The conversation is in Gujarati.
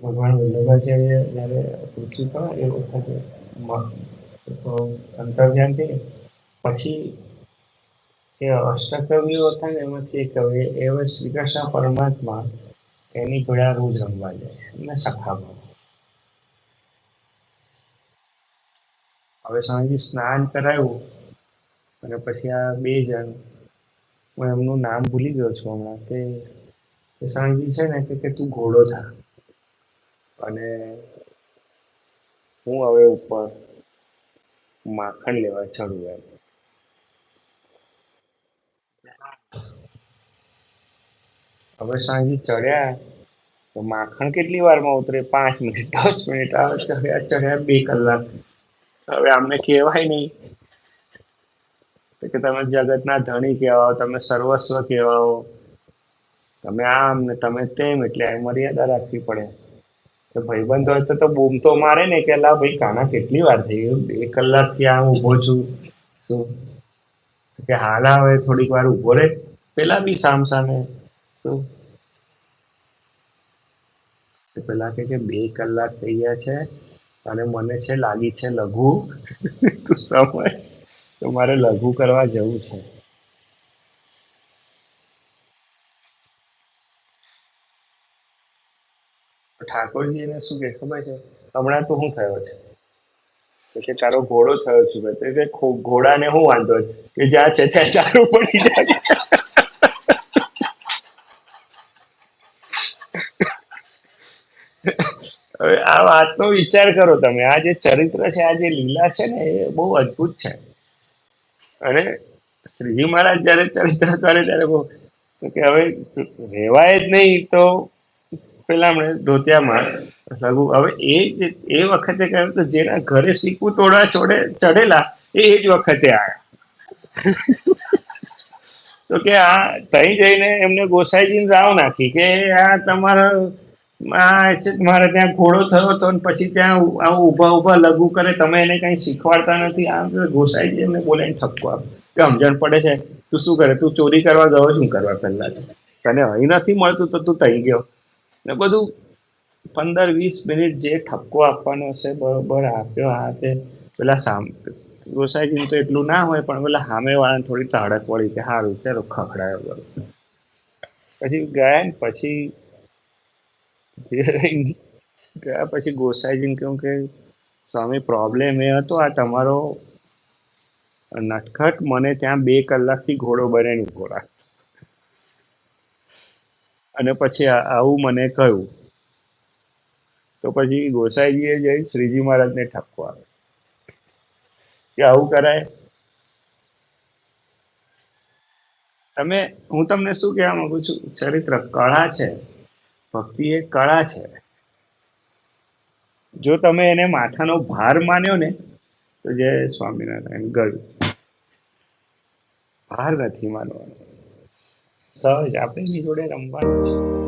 ભગવાન વલ્લભાચાર્ય જ્યારે પૃથ્વી પર એ વખતે અંતર્ધ્યાન થઈ પછી એ અષ્ટકવિઓ હતા ને એમાંથી એક કવિ એવા શ્રી પરમાત્મા એની ઘોડા રોજ રમવા જાય એમને સખા હવે સ્વામીજી સ્નાન કરાવ્યું અને પછી આ બે જણ, હું એમનું નામ ભૂલી ગયો છું હમણાં તે સ્વામીજી છે ને કે કે તું ઘોડો થા. અને હું હવે ઉપર માખણ લેવા ચડું એમ. હવે સાંજે ચડ્યા, તો માખણ કેટલી વારમાં ઉતરે? પાંચ મિનિટ, દસ મિનિટ. આવે ચડ્યા ચડ્યા બે કલાક. હવે આમને કહેવાય નહીં. કે તમે જગતના ધણી કહેવાઓ, તમે સર્વસ્વ કહેવાઓ. તમે આમ ને તમે તેમ, એટલે મર્યાદા રાખવી પડે. ભાઈબંધ હોય તો તો બૂમ તો મારે ને કે લા ભાઈ કાના કેટલી વાર થઈ ગયું? બે કલાકથી આ ઊભો છું. શું? કે હાલ હવે થોડીક વાર ઊભો રહે. પેલા બી સામ સામે. શું? પેલા કે બે કલાક થઈ ગયા છે અને મને છે લાગી છે લઘુ. તું સમજ. તો મારે લઘુ કરવા જવું છે. તો ઠાકોરજી એને શું કે? ખબર છે? હમણાં તો શું થયો છે. કે તારો ઘોડો થયો છું તો કે ઘોડાને હું વાંધો કે જ્યાં છે ત્યાં ચાલુ પડી જાય. હવે આ વાતનો વિચાર કરો તમે. આ જે ચરિત્ર છે, આ જે લીલા છે ને, એ બહુ અદ્ભુત છે. અને શ્રીજી મહારાજ જ્યારે ચરિત્ર કરે ત્યારે બહુ કે હવે રહેવાય જ નહીં તો પેલા આપણે ધોતિયામાં લઘુ હવે એ એ વખતે કહ્યું તો જેના ઘરે શીખવું તોડા ચોડે, ચડેલા, એ એ જ વખતે આવ્યા તો કે આ તઈ જઈને એમને ગોસાઈજીને રાવ નાખી કે આ તમારા, આ મારે ત્યાં ઘોડો થયો તો ને પછી ત્યાં આવું ઊભા ઊભા લઘુ કરે, તમે એને કંઈ શીખવાડતા નથી? આમ ગોસાઈજી એમને બોલાઈને ઠપકો આપ. કે સમજણ પડે છે. તું શું કરે? તું ચોરી કરવા ગયો, શું કરવા પહેલા? તને અહીં નથી મળતું તો તું તઈ ગયો. ને બધું પંદર વીસ મિનિટ જે ઠપકો આપવાનો હશે બરોબર, આપ્યો આ તે, પેલા સામ, ગોસાઈજીને તો એટલું ના હોય, પણ પેલા સામે વાળાને થોડી તાડક વળી કે સારું ચાલો ખખડાયો બરોબર. પછી ગયા ને પછી ગયા પછી ગોસાઈજીને કહ્યું કે, સ્વામી પ્રોબ્લેમ એ હતો આ તમારો નટખટ, મને ત્યાં બે કલાકથી ઘોડો બને ઊભો રાખ. અને પછી આવું મને કહ્યું. તો પછી ગોસાઈજીએ જઈ શ્રીજી મહારાજને ઠપકો આવે કે આવું કરાય. તમે હું તમને શું કહેવા માંગુ છું? ચરિત્ર કળા છે. ભક્તિ એ કળા છે. જો તમે એને માથાનો ભાર માન્યો ને, તો જય સ્વામિનારાયણ. ગયું ભાર નથી માનવાનો. સહજ આપણે એની જોડે રમવાનું છે.